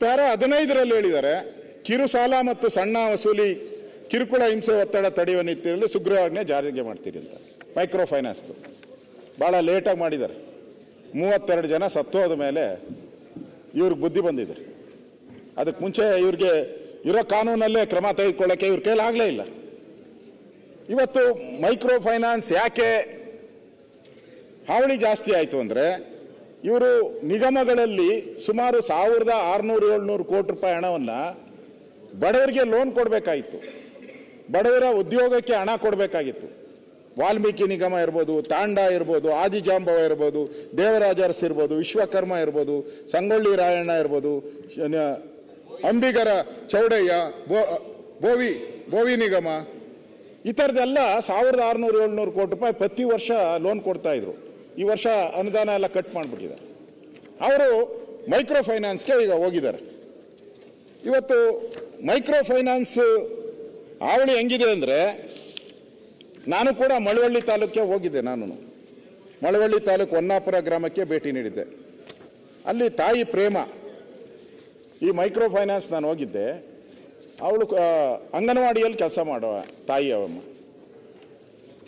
Para ಹದಿನೈದರಲ್ಲಿ ಹೇಳಿದ್ದಾರೆ, ಕಿರು ಸಾಲ ಮತ್ತು ಸಣ್ಣ ವಸೂಲಿ, ಕಿರುಕುಳ ಹಿಂಸೆ ಒತ್ತಡ ತಡೆಯುವ ನಿಟ್ಟಿನಲ್ಲಿ ಸುಗ್ರೀವಾಜ್ಞೆ ಜಾರಿಗೆ ಮಾಡ್ತೀರಿ ಅಂತ. ಮೈಕ್ರೋ ಫೈನಾನ್ಸ್ದು ಭಾಳ ಲೇಟಾಗಿ ಮಾಡಿದ್ದಾರೆ. ಮೂವತ್ತೆರಡು ಜನ ಸತ್ತೋದ ಮೇಲೆ ಇವ್ರಿಗೆ ಬುದ್ಧಿ ಬಂದಿದ್ದಾರೆ ಅದಕ್ಕೆ ಮುಂಚೆ ಇವ್ರಿಗೆ ಇರೋ ಕಾನೂನಲ್ಲೇ ಕ್ರಮ ತೆಗೆದುಕೊಳ್ಳೋಕ್ಕೆ ಇವ್ರ ಕೈಲಾಗಲೇ ಇಲ್ಲ. ಇವತ್ತು ಮೈಕ್ರೋ ಫೈನಾನ್ಸ್ ಯಾಕೆ ಹಾವಳಿ ಜಾಸ್ತಿ ಆಯಿತು ಅಂದರೆ ಇವರು ನಿಗಮಗಳಲ್ಲಿ ಸುಮಾರು ಸಾವಿರದ ಆರುನೂರು ಏಳ್ನೂರು ಕೋಟಿ ರೂಪಾಯಿ ಹಣವನ್ನು ಬಡವರಿಗೆ ಲೋನ್ ಕೊಡಬೇಕಾಗಿತ್ತು. ಬಡವರ ಉದ್ಯೋಗಕ್ಕೆ ಹಣ ಕೊಡಬೇಕಾಗಿತ್ತು. ವಾಲ್ಮೀಕಿ ನಿಗಮ ಇರ್ಬೋದು, ತಾಂಡ ಇರ್ಬೋದು, ಆದಿಜಾಂಬವ ಇರ್ಬೋದು ದೇವರಾಜರ್ಸ್ ಇರ್ಬೋದು, ವಿಶ್ವಕರ್ಮ ಇರ್ಬೋದು, ಸಂಗೊಳ್ಳಿ ರಾಯಣ್ಣ ಇರ್ಬೋದು ಅಂಬಿಗರ ಚೌಡಯ್ಯ, ಬೋ, ಬೋವಿ ಬೋವಿ ನಿಗಮ, ಈ ಥರದ್ದೆಲ್ಲ ಸಾವಿರದ ಆರುನೂರು ಏಳ್ನೂರು ಕೋಟಿ ರೂಪಾಯಿ ಪ್ರತಿ ವರ್ಷ ಲೋನ್ ಕೊಡ್ತಾ ಇದ್ರು. ಈ ವರ್ಷ ಅನುದಾನ ಎಲ್ಲ ಕಟ್ ಮಾಡಿಬಿಟ್ಟಿದ್ದಾರೆ. ಅವರು ಮೈಕ್ರೋ ಫೈನಾನ್ಸ್ಗೆ ಈಗ ಹೋಗಿದ್ದಾರೆ. ಇವತ್ತು ಮೈಕ್ರೋ ಫೈನಾನ್ಸ್ ಆವಳಿ ಹೆಂಗಿದೆ ಅಂದರೆ ನಾನು ಕೂಡ ಮಳವಳ್ಳಿ ತಾಲೂಕಿಗೆ ಹೋಗಿದ್ದೆ ನಾನು. ಮಳವಳ್ಳಿ ತಾಲೂಕು ಹೊನ್ನಾಪುರ ಗ್ರಾಮಕ್ಕೆ ಭೇಟಿ ನೀಡಿದ್ದೆ. ಅಲ್ಲಿ ತಾಯಿ ಪ್ರೇಮ, ಈ ಮೈಕ್ರೋ ಫೈನಾನ್ಸ್ ನಾನು ಹೋಗಿದ್ದೆ. ಅವಳು ಅಂಗನವಾಡಿಯಲ್ಲಿ ಕೆಲಸ ಮಾಡುವ ತಾಯಿ ಅವಮ್ಮ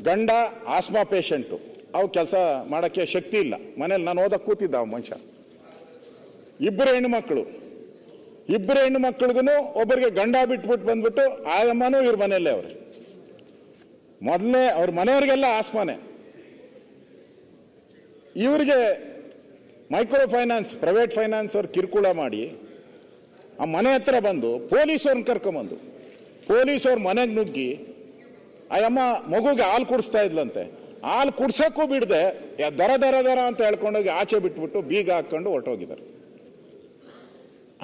ಗಂಡ ಆಸ್ಮಾ ಪೇಷಂಟು. ಅವು ಕೆಲಸ ಮಾಡೋಕ್ಕೆ ಶಕ್ತಿ ಇಲ್ಲ. ಮನೇಲಿ ನಾನು ಓದಕ್ಕೆ ಕೂತಿದ್ದ ಅವ ಮನುಷ್ಯ. ಇಬ್ಬರು ಹೆಣ್ಣುಮಕ್ಕಳು ಇಬ್ಬರು ಹೆಣ್ಣು ಮಕ್ಕಳಿಗೂ ಒಬ್ಬರಿಗೆ ಗಂಡ ಬಿಟ್ಬಿಟ್ಟು ಬಂದ್ಬಿಟ್ಟು ಆಯಮ್ಮನೂ ಇವ್ರ ಮನೆಯಲ್ಲೇ ಅವ್ರೆ. ಮೊದಲನೇ ಅವ್ರ ಮನೆಯವರಿಗೆಲ್ಲ ಆಸ್ಮಾನೆ. ಇವರಿಗೆ ಮೈಕ್ರೋ ಫೈನಾನ್ಸ್, ಪ್ರೈವೇಟ್ ಫೈನಾನ್ಸ್ ಅವ್ರು ಕಿರುಕುಳ ಮಾಡಿ ಆ ಮನೆ ಹತ್ರ ಬಂದು ಪೊಲೀಸವ್ರನ್ನ ಕರ್ಕೊಂಬಂದು. ಪೊಲೀಸವ್ರ ಮನೆಗೆ ನುಗ್ಗಿ ಆ ಅಮ್ಮ ಮಗುಗೆ ಹಾಲು ಕುಡಿಸ್ತಾ ಇದ್ಲಂತೆ. ಹಾಲು ಕುಡ್ಸೋಕ್ಕೂ ಬಿಡದೆ ದರ ದರ ದರ ಅಂತ ಹೇಳ್ಕೊಂಡೋಗಿ ಆಚೆ ಬಿಟ್ಬಿಟ್ಟು ಬೀಗ ಹಾಕ್ಕೊಂಡು ಹೊರಟೋಗಿದ್ದಾರೆ.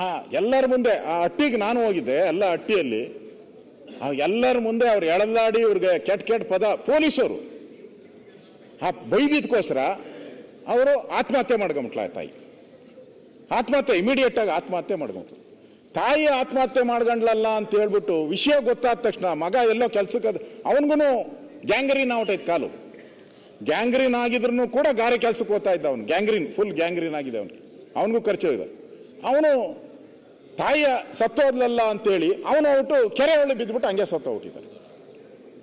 ಆ ಎಲ್ಲರ ಮುಂದೆ, ಆ ಅಟ್ಟಿಗೆ ನಾನು ಹೋಗಿದ್ದೆ, ಎಲ್ಲ ಅಟ್ಟಿಯಲ್ಲಿ. ಎಲ್ಲರ ಮುಂದೆ ಅವ್ರು ಎಳಲಾಡಿ ಇವ್ರಿಗೆ ಕೆಟ್ಟ ಕೆಟ್ಟ ಪದ, ಪೊಲೀಸರು. ಆ ಬೈದಿದ್ಕೋಸ್ಕರ ಅವರು ಆತ್ಮಹತ್ಯೆ ಮಾಡ್ಕೊಂಬಿಟ್ಲ ತಾಯಿ. ಆತ್ಮಹತ್ಯೆ ಇಮಿಡಿಯೇಟ್ ಆಗಿ ಆತ್ಮಹತ್ಯೆ ಮಾಡ್ಕೊಂತು ತಾಯಿ ಆತ್ಮಹತ್ಯೆ ಮಾಡ್ಕೊಂಡ್ಲಲ್ಲ ಅಂತ ಹೇಳ್ಬಿಟ್ಟು ವಿಷಯ ಗೊತ್ತಾದ ತಕ್ಷಣ ಮಗ ಎಲ್ಲೋ ಕೆಲ್ಸಕ್ಕೆ ಅವನಿಗೂ ಗ್ಯಾಂಗರಿನ ಔಟೈತೆ ಕಾಲು. ಗ್ಯಾಂಗ್ರೀನ್ ಆಗಿದ್ರು ಕೂಡ ಗಾರೆ ಕೆಲಸಕ್ಕೆ ಹೋಗ್ತಾ ಇದ್ದ ಅವನು. ಗ್ಯಾಂಗ್ರೀನ್ ಫುಲ್ ಗ್ಯಾಂಗ್ರೀನ್ ಆಗಿದೆ ಅವನಿಗೆ. ಅವನಿಗೂ ಖರ್ಚು ಇದೆ. ಅವನು ತಾಯಿಯ ಸತ್ತೋದ್ಲಲ್ಲ ಅಂತೇಳಿ ಅವನು ಹೊಟ್ಟು ಕೆರೆ ಒಳ್ಳೆ ಬಿದ್ದುಬಿಟ್ಟು ಹಂಗೆ ಸತ್ತೋಗ್ಬಿಟ್ಟಿದ್ದಾರೆ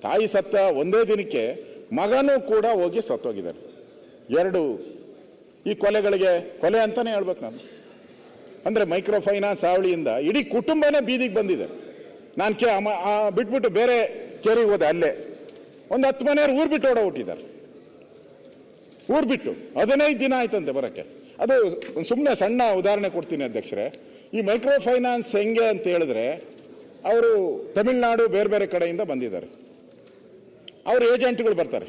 ತಾಯಿ ಸತ್ತ ಒಂದೇ ದಿನಕ್ಕೆ ಮಗನೂ ಕೂಡ ಹೋಗಿ ಸತ್ತೋಗಿದ್ದಾರೆ ಎರಡು ಈ ಕೊಲೆಗಳಿಗೆ, ಕೊಲೆ ಅಂತಲೇ ಹೇಳ್ಬೇಕು ನಾನು. ಅಂದರೆ ಮೈಕ್ರೋ ಫೈನಾನ್ಸ್ ಹಾವಳಿಯಿಂದ ಇಡೀ ಕುಟುಂಬನೇ ಬೀದಿಗೆ ಬಂದಿದೆ. ನಾನು ಕೇ ಬಿಟ್ಬಿಟ್ಟು ಬೇರೆ ಕೇರಿಗೆ ಹೋದೆ ಅಲ್ಲೇ. ಒಂದು ಹತ್ತು ಮನೆಯವ್ರು ಊರು ಬಿಟ್ಟು ಓಡೋಗ್ಬಿಟ್ಟಿದ್ದಾರೆ. ಊರು ಬಿಟ್ಟು ಹದಿನೈದು ದಿನ ಆಯ್ತಂತೆ ಬರೋಕ್ಕೆ. ಅದು ಸುಮ್ಮನೆ ಸಣ್ಣ ಉದಾಹರಣೆ ಕೊಡ್ತೀನಿ ಅಧ್ಯಕ್ಷರೇ. ಈ ಮೈಕ್ರೋ ಫೈನಾನ್ಸ್ ಹೆಂಗೆ ಅಂತ ಹೇಳಿದ್ರೆ, ಅವರು ತಮಿಳ್ನಾಡು ಬೇರೆ ಬೇರೆ ಕಡೆಯಿಂದ ಬಂದಿದ್ದಾರೆ. ಅವ್ರ ಏಜೆಂಟ್ಗಳು ಬರ್ತಾರೆ.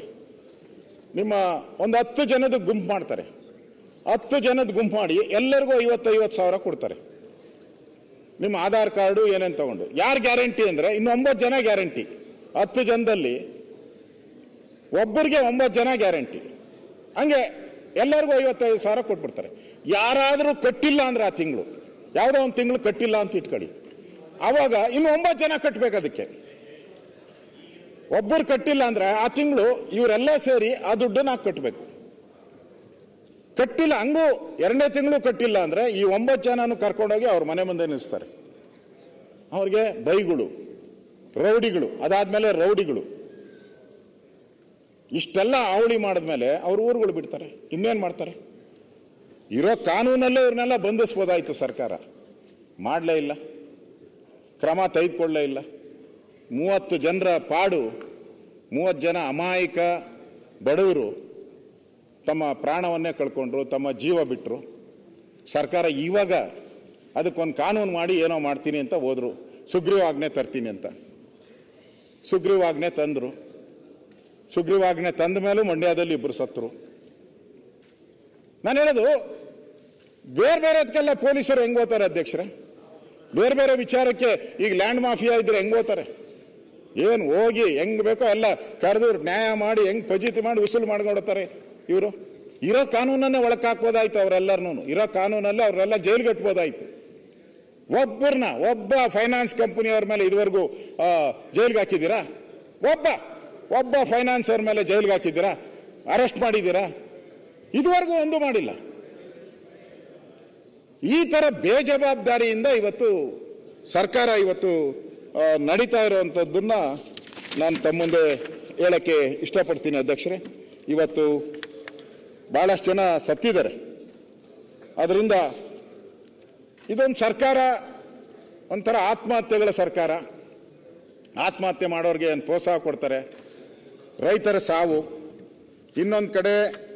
ನಿಮ್ಮ ಒಂದು ಹತ್ತು ಜನದ ಗುಂಪು ಮಾಡ್ತಾರೆ. ಹತ್ತು ಜನದ ಗುಂಪು ಮಾಡಿ ಎಲ್ಲರಿಗೂ ಐವತ್ತು ಐವತ್ತು ಸಾವಿರ ಕೊಡ್ತಾರೆ. ನಿಮ್ಮ ಆಧಾರ್ ಕಾರ್ಡು ಏನೇನು ತಗೊಂಡು. ಯಾರು ಗ್ಯಾರಂಟಿ ಅಂದರೆ ಇನ್ನು ಒಂಬತ್ತು ಜನ ಗ್ಯಾರಂಟಿ. ಹತ್ತು ಜನದಲ್ಲಿ ಒಬ್ಬರಿಗೆ ಒಂಬತ್ತು ಜನ ಗ್ಯಾರಂಟಿ. ಹಂಗೆ ಎಲ್ಲರಿಗೂ ಐವತ್ತೈದು ಸಾವಿರ ಕೊಟ್ಬಿಡ್ತಾರೆ. ಯಾರಾದರೂ ಕಟ್ಟಿಲ್ಲ ಅಂದ್ರೆ ಆ ತಿಂಗಳು. ಯಾವುದೋ ಒಂದು ತಿಂಗಳು ಕಟ್ಟಿಲ್ಲ ಅಂತ ಇಟ್ಕೊಳ್ಳಿ. ಆವಾಗ ಇನ್ನು ಒಂಬತ್ತು ಜನ ಕಟ್ಟಬೇಕು ಅದಕ್ಕೆ. ಒಬ್ಬರು ಕಟ್ಟಿಲ್ಲ ಅಂದ್ರೆ ಆ ತಿಂಗಳು ಇವರೆಲ್ಲ ಸೇರಿ ಆ ದುಡ್ಡನ್ನ ಕಟ್ಟಬೇಕು ಕಟ್ಟಿಲ್ಲ, ಹಂಗೂ ಎರಡನೇ ತಿಂಗಳು ಕಟ್ಟಿಲ್ಲ ಅಂದರೆ ಈ ಒಂಬತ್ತು ಜನನು ಕರ್ಕೊಂಡೋಗಿ ಅವ್ರ ಮನೆ ಮುಂದೆ ನಿಲ್ಲಿಸ್ತಾರೆ. ಅವ್ರಿಗೆ ಬೈಗಳು, ರೌಡಿಗಳು, ಅದಾದ್ಮೇಲೆ ರೌಡಿಗಳು. ಇಷ್ಟೆಲ್ಲ ಅವಳಿ ಮಾಡಿದ್ಮೇಲೆ ಅವ್ರ ಊರುಗಳು ಬಿಡ್ತಾರೆ. ಇನ್ನೇನು ಮಾಡ್ತಾರೆ? ಇರೋ ಕಾನೂನಲ್ಲೇ ಇವ್ರನ್ನೆಲ್ಲ ಬಂಧಿಸ್ಬೋದಾಯಿತು ಸರ್ಕಾರ. ಮಾಡಲೇ ಇಲ್ಲ. ಕ್ರಮ ತೆಗೆದುಕೊಳ್ಳೇ ಇಲ್ಲ. ಮೂವತ್ತು ಜನರ ಪಾಡು, ಮೂವತ್ತು ಜನ ಅಮಾಯಕ ಬಡವರು ತಮ್ಮ ಪ್ರಾಣವನ್ನೇ ಕಳ್ಕೊಂಡ್ರು, ತಮ್ಮ ಜೀವ ಬಿಟ್ಟರು ಸರ್ಕಾರ ಇವಾಗ ಅದಕ್ಕೊಂದು ಕಾನೂನು ಮಾಡಿ ಏನೋ ಮಾಡ್ತೀನಿ ಅಂತ ಹೋದರು. ಸುಗ್ರೀವಾಜ್ಞೆ ತರ್ತೀನಿ ಅಂತ. ಸುಗ್ರೀವಾಜ್ಞೆ ತಂದರು. ಸುಗ್ರೀವಾಜ್ಞೆ ತಂದ ಮೇಲೂ ಮಂಡ್ಯದಲ್ಲಿ ಇಬ್ಬರು ಸತ್ತರು. ನಾನು ಹೇಳೋದು, ಬೇರೆ ಬೇರೆದಕ್ಕೆಲ್ಲ ಪೊಲೀಸರು ಹೆಂಗ್ ಹೋಗ್ತಾರೆ ಅಧ್ಯಕ್ಷರೇ? ಬೇರೆ ಬೇರೆ ವಿಚಾರಕ್ಕೆ ಈಗ ಲ್ಯಾಂಡ್ ಮಾಫಿಯಾ ಇದ್ರೆ ಹೆಂಗ್ ಓದ್ತಾರೆ? ಏನು ಹೋಗಿ ಹೆಂಗ್ ಬೇಕೋ ಎಲ್ಲ ಕರೆದು ನ್ಯಾಯ ಮಾಡಿ ಹೆಂಗ್ ಫಜೀತಿ ಮಾಡಿ ಉಸುಲು ಮಾಡ್ಕೊಡ್ತಾರೆ ಇವರು. ಇರೋ ಕಾನೂನನ್ನೇ ಒಳಕ್ ಹಾಕ್ಬೋದಾಯ್ತು ಇರೋ ಕಾನೂನಲ್ಲಿ ಅವರೆಲ್ಲ ಜೈಲ್ ಕಟ್ಬೋದಾಯ್ತು ಒಬ್ಬರನ್ನ, ಒಬ್ಬ ಫೈನಾನ್ಸ್ ಕಂಪನಿಯವ್ರ ಮೇಲೆ ಇದುವರೆಗೂ ಜೈಲ್ಗೆ ಹಾಕಿದ್ದೀರಾ? ಒಬ್ಬ. ಒಬ್ಬ ಫೈನಾನ್ಸರ್ ಮೇಲೆ ಜೈಲಿಗೆ ಹಾಕಿದ್ದೀರಾ? ಅರೆಸ್ಟ್ ಮಾಡಿದ್ದೀರಾ? ಇದುವರೆಗೂ ಒಂದು ಮಾಡಿಲ್ಲ. ಈ ಥರ ಬೇಜವಾಬ್ದಾರಿಯಿಂದ ಇವತ್ತು ಸರ್ಕಾರ ಇವತ್ತು ನಡೀತಾ ಇರುವಂಥದ್ದನ್ನ ನಾನು ತಮ್ಮ ಮುಂದೆ ಹೇಳಕ್ಕೆ ಇಷ್ಟಪಡ್ತೀನಿ ಅಧ್ಯಕ್ಷರೇ. ಇವತ್ತು ಭಾಳಷ್ಟು ಜನ ಸತ್ತಿದ್ದಾರೆ. ಅದರಿಂದ ಇದೊಂದು ಸರ್ಕಾರ, ಒಂಥರ ಆತ್ಮಹತ್ಯೆಗಳ ಸರ್ಕಾರ. ಆತ್ಮಹತ್ಯೆ ಮಾಡೋರಿಗೆ ಏನು ಪ್ರೋತ್ಸಾಹ ಕೊಡ್ತಾರೆ? ರೈತರ ಸಾವು. ಇನ್ನೊಂದು ಕಡೆ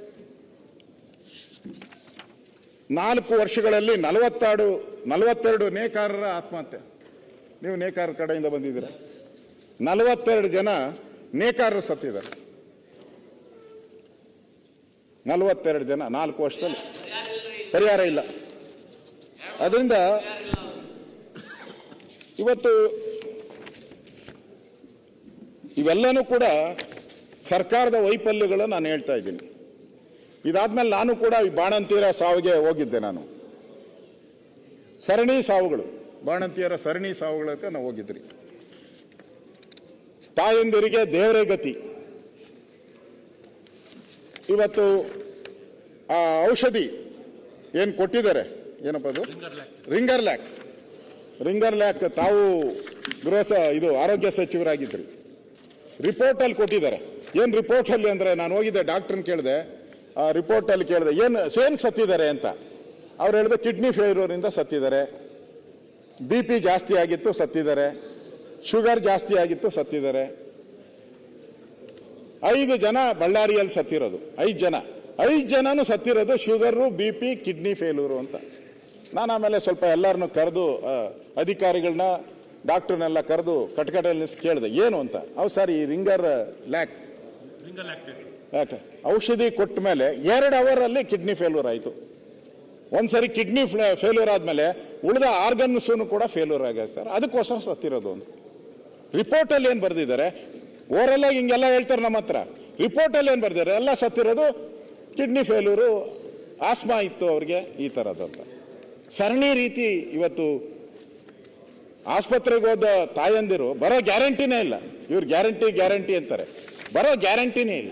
ನಾಲ್ಕು ವರ್ಷಗಳಲ್ಲಿ ನಲವತ್ತಾರು, ನಲವತ್ತೆರಡು ನೇಕಾರರ ಆತ್ಮಹತ್ಯೆ. ನೀವು ನೇಕಾರರ ಕಡೆಯಿಂದ ಬಂದಿದ್ದೀರ? ನಲವತ್ತೆರಡು ಜನ ನೇಕಾರರು ಸತ್ತಿದ್ದಾರೆ. ನಲವತ್ತೆರಡು ಜನ, ನಾಲ್ಕು ವರ್ಷದಲ್ಲಿ. ಪರಿಹಾರ ಇಲ್ಲ. ಅದರಿಂದ ಇವತ್ತು ಇವೆಲ್ಲನೂ ಕೂಡ ಸರ್ಕಾರದ ವೈಫಲ್ಯಗಳು ನಾನು ಹೇಳ್ತಾ ಇದ್ದೀನಿ. ಇದಾದ್ಮೇಲೆ ನಾನು ಕೂಡ ಈ ಬಾಣಂತಿಯರ ಸಾವಿಗೆ ಹೋಗಿದ್ದೆ ನಾನು. ಸರಣಿ ಸಾವುಗಳು. ಬಾಣಂತಿಯರ ಸರಣಿ ಸಾವುಗಳಕ್ಕೆ ನಾವು ಹೋಗಿದ್ರಿ. ತಾಯಂದಿರಿಗೆ ದೇವರೇ ಗತಿ. ಇವತ್ತು ಆ ಔಷಧಿ ಏನು ಕೊಟ್ಟಿದ್ದಾರೆ? ಏನಪ್ಪ ಅದು? Ringer lac. ರಿಂಗರ್ ಲ್ಯಾಕ್ ತಾವು ಗೃಹ ಇದು ಆರೋಗ್ಯ ಸಚಿವರಾಗಿದ್ರಿ. ರಿಪೋರ್ಟಲ್ಲಿ ಕೊಟ್ಟಿದ್ದಾರೆ. ಏನು ರಿಪೋರ್ಟಲ್ಲಿ ಅಂದರೆ ನಾನು ಹೋಗಿದ್ದೆ ಡಾಕ್ಟ್ರನ್ನ ಕೇಳಿದೆ ರಿಪೋರ್ಟಲ್ಲಿ ಕೇಳಿದೆ, ಏನು, ಸೇನ್ ಸತ್ತಿದ್ದಾರೆ ಅಂತ. ಅವ್ರು ಹೇಳಿದೆ ಕಿಡ್ನಿ ಫೇಲ್ಯೂರಿಂದ ಸತ್ತಿದ್ದಾರೆ. ಬಿ ಪಿ ಜಾಸ್ತಿ ಆಗಿತ್ತು, ಸತ್ತಿದ್ದಾರೆ. ಶುಗರ್ ಜಾಸ್ತಿ ಆಗಿತ್ತು, ಸತ್ತಿದ್ದಾರೆ. ಐದು ಜನ ಬಳ್ಳಾರಿಯಲ್ಲಿ ಸತ್ತಿರೋದು, ಐದು ಜನ. ಐದು ಜನನೂ ಸತ್ತಿರೋದು sugar B P kidney failure ಅಂತ. ನಾನು ಆಮೇಲೆ ಸ್ವಲ್ಪ ಎಲ್ಲರನ್ನು ಕರೆದು ಅಧಿಕಾರಿಗಳನ್ನ ಡಾಕ್ಟರ್ನೆಲ್ಲ ಕರೆದು ಕಟ್ಕಟೆಯಲ್ಲಿ ಕೇಳಿದೆ, ಏನು ಅಂತ. ಅವು ಸರ್, ಈ ರಿಂಗರ್, ಲ್ಯಾಕ್. ಯಾಕೆ? ಔಷಧಿ ಕೊಟ್ಟ ಮೇಲೆ ಎರಡು ಅವರಲ್ಲಿ ಕಿಡ್ನಿ ಫೇಲ್ಯೂರ್ ಆಯಿತು. ಒಂದ್ಸರಿ ಕಿಡ್ನಿ ಫೇಲ್ಯೂರ್ ಆದಮೇಲೆ ಉಳಿದ ಆರ್ಗನ್ಸೂ ಕೂಡ ಫೇಲ್ಯೂರ್ ಆಗಿದೆ ಸರ್. ಅದಕ್ಕೋಸ್ಕರ ಸತ್ತಿರೋದು ಒಂದು ರಿಪೋರ್ಟಲ್ಲಿ ಏನು ಬರೆದಿದ್ದಾರೆ? ಓವರಲ್ ಆಗಿ ಹಿಂಗೆಲ್ಲ ಹೇಳ್ತಾರೆ ನಮ್ಮ ಹತ್ರ. ರಿಪೋರ್ಟಲ್ಲಿ ಏನು ಬರೆದಿದ್ದಾರೆ? ಎಲ್ಲ ಸತ್ತಿರೋದು ಕಿಡ್ನಿ ಫೇಲ್ಯೂರು ಆಸ್ಮಾ ಇತ್ತು ಅವ್ರಿಗೆ, ಈ ಥರದಂತ ಸರಣಿ ರೀತಿ ಇವತ್ತು ಆಸ್ಪತ್ರೆಗೆ ಹೋದ ತಾಯಂದಿರು ಬರೋ ಗ್ಯಾರಂಟಿನೇ ಇಲ್ಲ. ಇವ್ರು ಗ್ಯಾರಂಟಿ ಗ್ಯಾರಂಟಿ ಅಂತಾರೆ. ಬರೋ ಗ್ಯಾರಂಟಿನೇ ಇಲ್ಲ.